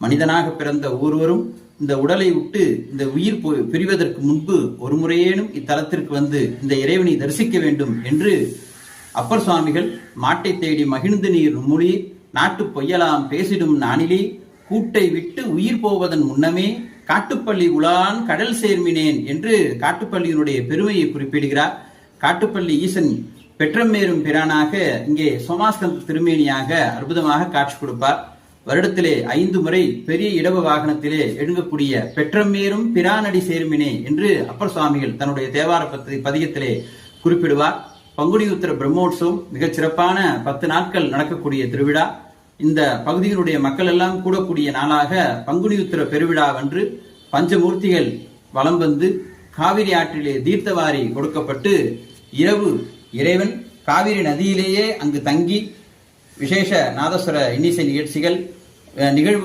மனிதனாக பிறந்த ஒருவரும் இந்த உடலை விட்டு இந்த உயிர் பிரிவதற்கு முன்பு ஒரு முறையேனும் இத்தலத்திற்கு வந்து இந்த இறைவனை தரிசிக்க வேண்டும் என்று அப்பர் சுவாமிகள் மாட்டை தேடி மகிழ்ந்து நீர் மொழி நாட்டு பொய்யலாம் பேசிடும் நானிலே கூட்டை விட்டு உயிர் போவதன் முன்னமே காட்டுப்பள்ளி உலான் கடல் சேர்மினேன் என்று காட்டுப்பள்ளியினுடைய பெருமையை குறிப்பிடுகிறார். காட்டுப்பள்ளி ஈசன் பெற்றமேறும் பிரானாக இங்கே சோமாஸ்கந்த திருமேனியாக அற்புதமாக காட்சி கொடுப்பார். வருடத்திலே ஐந்து முறை பெரிய இடவு வாகனத்திலே எழுங்கக்கூடிய பெற்றமேரும் பிரானடி சேருமினே என்று அப்பர் சுவாமிகள் தன்னுடைய தேவார பத்தி பதிகத்திலே குறிப்பிடுவார். பங்குனி உத்திர பிரம்மோற்சவம் மிகச் சிறப்பான பத்து நாட்கள் நடக்கக்கூடிய திருவிழா. இந்த பகுதியினுடைய மக்கள் எல்லாம் கூடக்கூடிய நாளாக பங்குனி உத்திர பெருவிழாவன்று பஞ்சமூர்த்திகள் வலம் வந்து காவிரி ஆற்றிலே தீர்த்தவாரி கொடுக்கப்பட்டு இரவு இறைவன் காவிரி நதியிலேயே அங்கு தங்கி விசேஷ நாதஸ்வர இன்னிசை நிகழ்ச்சிகள் நிகழ்வுகள்